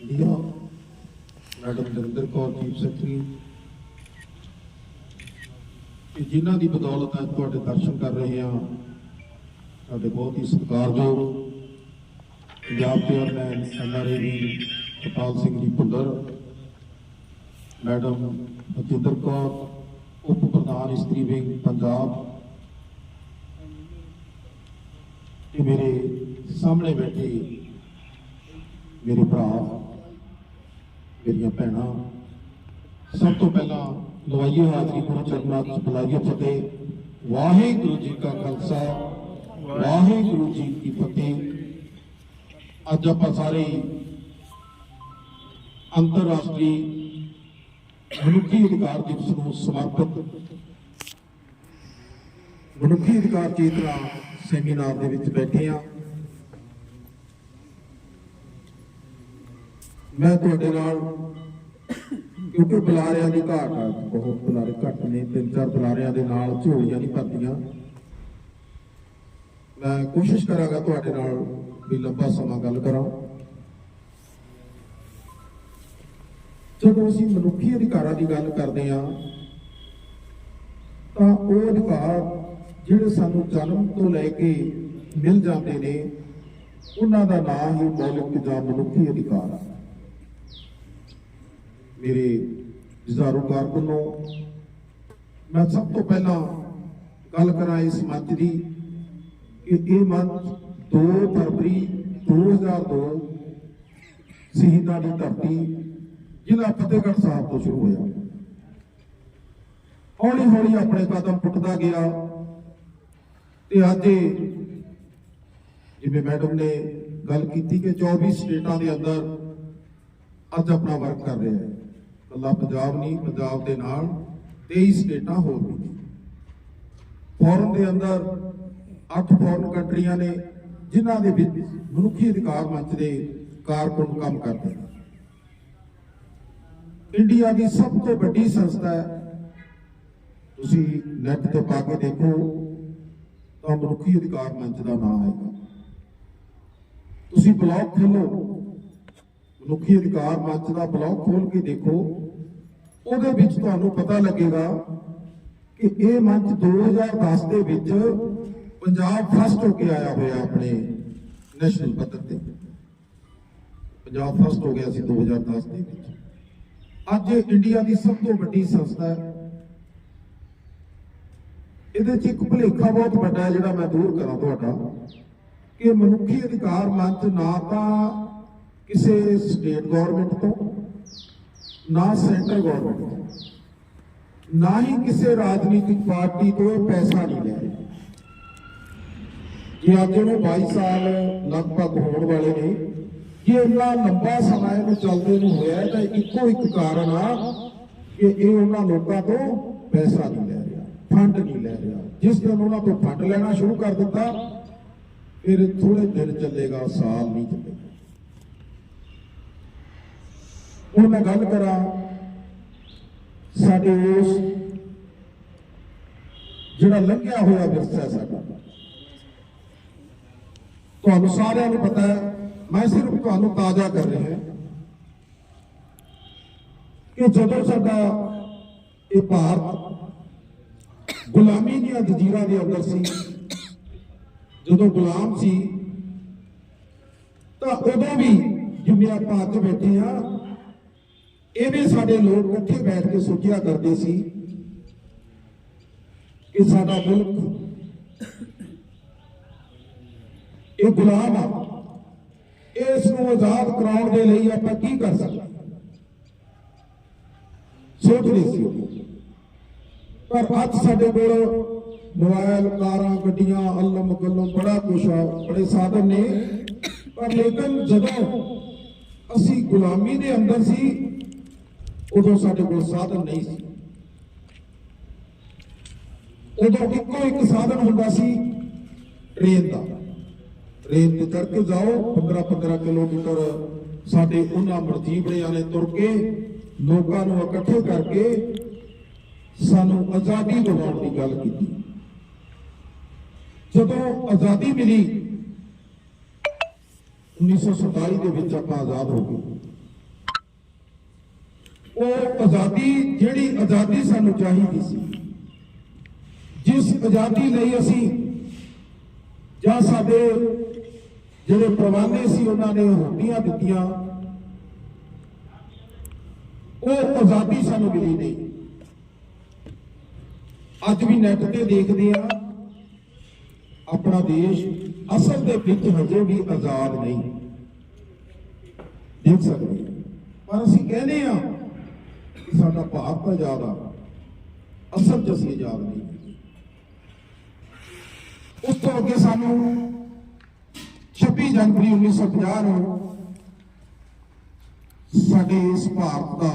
India, madam Darinder Kaur, chief secretary. ਕਿ ਜਿਨ੍ਹਾਂ ਦੀ ਬਦੌਲਤ ਅੱਜ ਤੁਹਾਡੇ ਦਰਸ਼ਨ ਕਰ ਰਹੇ ਹਾਂ ਸਾਡੇ ਬਹੁਤ ਹੀ ਸਤਿਕਾਰਯੋਗ ਪੰਜਾਬ ਚੇਅਰਮੈਨ ਐਨਆਰਏ ਵੀ, ਕਪਾਲ ਸਿੰਘ ਜੀ ਭੁੱਲਰ, ਮੈਡਮ ਬਚਿੰਦਰ ਕੌਰ, ਉਪ ਪ੍ਰਧਾਨ ਇਸਤਰੀ ਵਿੰਗ ਪੰਜਾਬ ਤੇ ਮੇਰੇ ਸਾਹਮਣੇ ਬੈਠੇ ਮੇਰੇ ਭਰਾ ਮੇਰੀਆਂ ਭੈਣਾਂ, ਸਭ ਤੋਂ ਪਹਿਲਾਂ ਲਵਾਈਏ ਹਾਜ਼ਰੀ ਗੁਰੂ ਚਰਨਾਂ ਵਿੱਚ ਬੁਲਾਈਏ ਫਤਿਹ। ਵਾਹਿਗੁਰੂ ਜੀ ਕਾ ਖਾਲਸਾ, ਵਾਹਿਗੁਰੂ ਜੀ ਕੀ ਫਤਿਹ। ਅੱਜ ਆਪਾਂ ਸਾਰੇ ਅੰਤਰਰਾਸ਼ਟਰੀ ਮਨੁੱਖੀ ਅਧਿਕਾਰ ਦਿਵਸ ਨੂੰ ਸਮਰਪਿਤ ਮਨੁੱਖੀ ਅਧਿਕਾਰ ਚੇਤਨਾ ਸੈਮੀਨਾਰ ਦੇ ਵਿੱਚ ਬੈਠੇ ਆ ਮੈਂ ਤੁਹਾਡੇ ਨਾਲ ਕਿਉਂਕਿ ਬੁਲਾਰਿਆਂ ਦੀ ਘਾਟ ਆ, ਬਹੁਤ ਬੁਲਾਰੇ ਘੱਟ ਨੇ, ਤਿੰਨ ਚਾਰ ਬੁਲਾਰਿਆਂ ਦੇ ਨਾਲ ਝੋਲੀਆਂ ਨਹੀਂ ਭਰਦੀਆਂ। ਮੈਂ ਕੋਸ਼ਿਸ਼ ਕਰਾਂਗਾ ਤੁਹਾਡੇ ਨਾਲ ਵੀ ਲੰਬਾ ਸਮਾਂ ਗੱਲ ਕਰਾਂ। ਜਦੋਂ ਅਸੀਂ ਮਨੁੱਖੀ ਅਧਿਕਾਰਾਂ ਦੀ ਗੱਲ ਕਰਦੇ ਹਾਂ, ਤਾਂ ਉਹ ਅਧਿਕਾਰ ਜਿਹੜੇ ਸਾਨੂੰ ਜਨਮ ਤੋਂ ਲੈ ਕੇ ਮਿਲ ਜਾਂਦੇ ਨੇ, ਉਹਨਾਂ ਦਾ ਨਾਮ ਹੀ ਮੌਲਿਕ ਜਾਂ ਮਨੁੱਖੀ ਅਧਿਕਾਰ ਆ। ਮੇਰੇ ਜਿਜ਼ਾਰੂ ਕਾਰਕੁਨੋ ਮੈਂ ਸਭ ਤੋਂ ਪਹਿਲਾਂ ਗੱਲ ਕਰਾਂ ਇਸ ਮੰਚ ਦੀ ਕਿ ਇਹ ਮੰਚ 2 ਫਰਵਰੀ 2002 ਸ਼ਹੀਦਾਂ ਦੀ ਧਰਤੀ ਜ਼ਿਲ੍ਹਾ ਫਤਿਹਗੜ੍ਹ ਸਾਹਿਬ ਤੋਂ ਸ਼ੁਰੂ ਹੋਇਆ। ਹੌਲੀ ਹੌਲੀ ਆਪਣੇ ਕਦਮ ਪੁੱਟਦਾ ਗਿਆ ਤੇ ਅੱਜ ਜਿਵੇਂ ਮੈਡਮ ਨੇ ਗੱਲ ਕੀਤੀ ਕਿ 24 ਸਟੇਟਾਂ ਦੇ ਅੰਦਰ ਅੱਜ ਆਪਣਾ ਵਰਕ ਕਰ ਰਿਹਾ ਹੈ। ਕੱਲਾ ਪੰਜਾਬ ਨਹੀਂ, ਪੰਜਾਬ ਦੇ ਨਾਲ 23 ਸਟੇਟਾਂ ਹੋਰ ਵੀ ਫੋਰਨ ਦੇ ਅੰਦਰ 8 ਫੋਰਨ ਕੰਟਰੀਆਂ ਨੇ, ਜਿਨ੍ਹਾਂ ਦੇ ਵਿੱਚ ਮਨੁੱਖੀ ਅਧਿਕਾਰ ਮੰਚ ਦੇ ਕਾਰਕੁਨ ਕੰਮ ਕਰਦੇ ਨੇ। ਇੰਡੀਆ ਦੀ ਸਭ ਤੋਂ ਵੱਡੀ ਸੰਸਥਾ ਹੈ। ਤੁਸੀਂ ਨੈਟ ਤੇ ਪਾ ਕੇ ਦੇਖੋ, ਤਾਂ ਮਨੁੱਖੀ ਅਧਿਕਾਰ ਮੰਚ ਦਾ ਨਾਮ ਆਏਗਾ ਤੁਸੀਂ ਬਲੌਗ ਖੋਲੋ ਮਨੁੱਖੀ ਅਧਿਕਾਰ ਮੰਚ ਦਾ ਬਲੌਗ ਖੋਲ ਕੇ ਦੇਖੋ, ਉਹਦੇ ਵਿੱਚ ਤੁਹਾਨੂੰ ਪਤਾ ਲੱਗੇਗਾ ਕਿ ਇਹ ਮੰਚ 2010 ਦੇ ਵਿੱਚ ਪੰਜਾਬ ਫਸਟ ਹੋ ਕੇ ਆਇਆ ਹੋਇਆ ਆਪਣੇ ਨੈਸ਼ਨਲ ਪੱਧਰ ਤੇ। ਪੰਜਾਬ ਫਸਟ ਹੋ ਗਿਆ ਸੀ 2010 ਦੇ ਵਿੱਚ। ਅੱਜ ਇਹ ਇੰਡੀਆ ਦੀ ਸਭ ਤੋਂ ਵੱਡੀ ਸੰਸਥਾ ਹੈ। ਇਹਦੇ 'ਚ ਇੱਕ ਭੁਲੇਖਾ ਬਹੁਤ ਵੱਡਾ ਹੈ ਜਿਹੜਾ ਮੈਂ ਦੂਰ ਕਰਾਂ ਤੁਹਾਡਾ, ਕਿ ਮਨੁੱਖੀ ਅਧਿਕਾਰ ਮੰਚ ਨਾ ਤਾਂ ਕਿਸੇ ਸਟੇਟ ਗਵਰਨਮੈਂਟ ਤੋਂ, ਨਾ ਸੈਂਟਰ ਗਵਰਨਮੈਂਟ ਤੋਂ, ਨਾ ਹੀ ਕਿਸੇ ਰਾਜਨੀਤਿਕ ਪਾਰਟੀ ਤੋਂ ਇਹ ਪੈਸਾ ਨਹੀਂ ਲੈ ਰਿਹਾ। ਜੇ ਅੱਜ ਨੂੰ 22 ਸਾਲ ਲਗਭਗ ਹੋਣ ਵਾਲੇ ਨੇ ਕਿ ਇੰਨਾ ਲੰਬਾ ਸਮਾਂ ਇਹਨੂੰ ਚੱਲਦੇ ਨੂੰ ਹੋਇਆ ਹੈ, ਤਾਂ ਇੱਕੋ ਇੱਕ ਕਾਰਨ ਆ ਕਿ ਇਹ ਉਹਨਾਂ ਲੋਕਾਂ ਤੋਂ ਪੈਸਾ ਨਹੀਂ ਲੈ ਰਿਹਾ, ਫੰਡ ਨਹੀਂ ਲੈ ਰਿਹਾ। ਜਿਸ ਦਿਨ ਉਹਨਾਂ ਤੋਂ ਫੰਡ ਲੈਣਾ ਸ਼ੁਰੂ ਕਰ ਦਿੱਤਾ, ਫਿਰ ਥੋੜੇ ਦਿਨ ਚੱਲੇਗਾ, ਸਾਲ ਨਹੀਂ ਚੱਲੇਗਾ। ਹੁਣ ਮੈਂ ਗੱਲ ਕਰਾਂ ਸਾਡੇ ਉਸ ਜਿਹੜਾ ਲੰਘਿਆ ਹੋਇਆ ਵਿਰਸਾ ਸਾਡਾ। ਤੁਹਾਨੂੰ ਸਾਰਿਆਂ ਨੂੰ ਪਤਾ ਹੈ, ਮੈਂ ਸਿਰਫ ਤੁਹਾਨੂੰ ਤਾਜ਼ਾ ਕਰ ਰਿਹਾ ਕਿ ਜਦੋਂ ਸਾਡਾ ਇਹ ਭਾਰਤ ਗੁਲਾਮੀ ਦੀਆਂ ਜਜ਼ੀਰਾਂ ਦੇ ਅੰਦਰ ਸੀ, ਜਦੋਂ ਗੁਲਾਮ ਸੀ, ਤਾਂ ਉਦੋਂ ਵੀ ਜਿਵੇਂ ਆਪਾਂ ਅੱਜ ਬੈਠੇ ਆ ਇਹ ਵੀ ਸਾਡੇ ਲੋਕ ਇਕੱਠੇ ਬੈਠ ਕੇ ਸੋਚਿਆ ਕਰਦੇ ਸੀ ਕਿ ਸਾਡਾ ਮੁਲਕ ਇਹ ਗੁਲਾਮ ਆ। ਇਸ ਨੂੰ ਆਜ਼ਾਦ ਕਰਾਉਣ ਦੇ ਲਈ ਆਪਾਂ ਕੀ ਕਰ ਸਕਦੇ? ਸੋਚ ਰਹੇ ਸੀ ਉਹ। ਪਰ ਅੱਜ ਸਾਡੇ ਕੋਲ ਮੋਬਾਈਲ, ਕਾਰਾਂ, ਗੱਡੀਆਂ, ਅਲਮ ਗੱਲਮ ਬੜਾ ਕੁਛ ਆ, ਬੜੇ ਸਾਧਨ ਨੇ। ਪਰ ਲੇਕਿਨ ਜਦੋਂ ਅਸੀਂ ਗੁਲਾਮੀ ਦੇ ਅੰਦਰ ਸੀ ਉਦੋਂ ਸਾਡੇ ਕੋਲ ਸਾਧਨ ਨਹੀਂ ਸੀ। ਉਦੋਂ ਇੱਕੋ ਇੱਕ ਸਾਧਨ ਹੁੰਦਾ ਸੀ ਟ੍ਰੇਨ ਦਾ। ਟ੍ਰੇਨ ਤੇ ਚੜ ਕੇ ਜਾਓ 15 15 ਕਿਲੋਮੀਟਰ ਸਾਡੇ ਉਹਨਾਂ ਮਰਜੀਬੜਿਆਂ ਨੇ ਤੁਰ ਕੇ ਲੋਕਾਂ ਨੂੰ ਇਕੱਠੇ ਕਰਕੇ ਸਾਨੂੰ ਆਜ਼ਾਦੀ ਦਿਵਾਉਣ ਦੀ ਗੱਲ ਕੀਤੀ। ਜਦੋਂ ਆਜ਼ਾਦੀ ਮਿਲੀ 1947 ਦੇ ਵਿੱਚ ਆਪਾਂ ਆਜ਼ਾਦ ਹੋ ਗਏ। ਉਹ ਆਜ਼ਾਦੀ, ਜਿਹੜੀ ਆਜ਼ਾਦੀ ਸਾਨੂੰ ਚਾਹੀਦੀ ਸੀ, ਜਿਸ ਆਜ਼ਾਦੀ ਲਈ ਅਸੀਂ ਜਾਂ ਸਾਡੇ ਜਿਹੜੇ ਪ੍ਰਵਾਨੇ ਸੀ, ਉਹਨਾਂ ਨੇ ਹੋਟੀਆਂ ਦਿੱਤੀਆਂ, ਉਹ ਆਜ਼ਾਦੀ ਸਾਨੂੰ ਮਿਲੀ ਨਹੀਂ। ਅੱਜ ਵੀ ਨੈਟ ਤੇ ਦੇਖਦੇ ਆ ਆਪਣਾ ਦੇਸ਼ ਅਸਲ ਦੇ ਵਿੱਚ ਹਜੇ ਵੀ ਆਜ਼ਾਦ ਨਹੀਂ। ਦੇਖ ਸਕਦੇ ਪਰ ਅਸੀਂ ਕਹਿੰਦੇ ਆ ਕਿ ਸਾਡਾ ਭਾਰਤ ਆਜ਼ਾਦ ਆ। ਅਸਲ 'ਚ ਅਸੀਂ ਆਜ਼ਾਦ ਨਹੀਂ ਉਸ ਤੋਂ ਅੱਗੇ ਸਾਨੂੰ 26 ਜਨਵਰੀ 1950 ਨੂੰ ਸਾਡੇ ਇਸ ਭਾਰਤ ਦਾ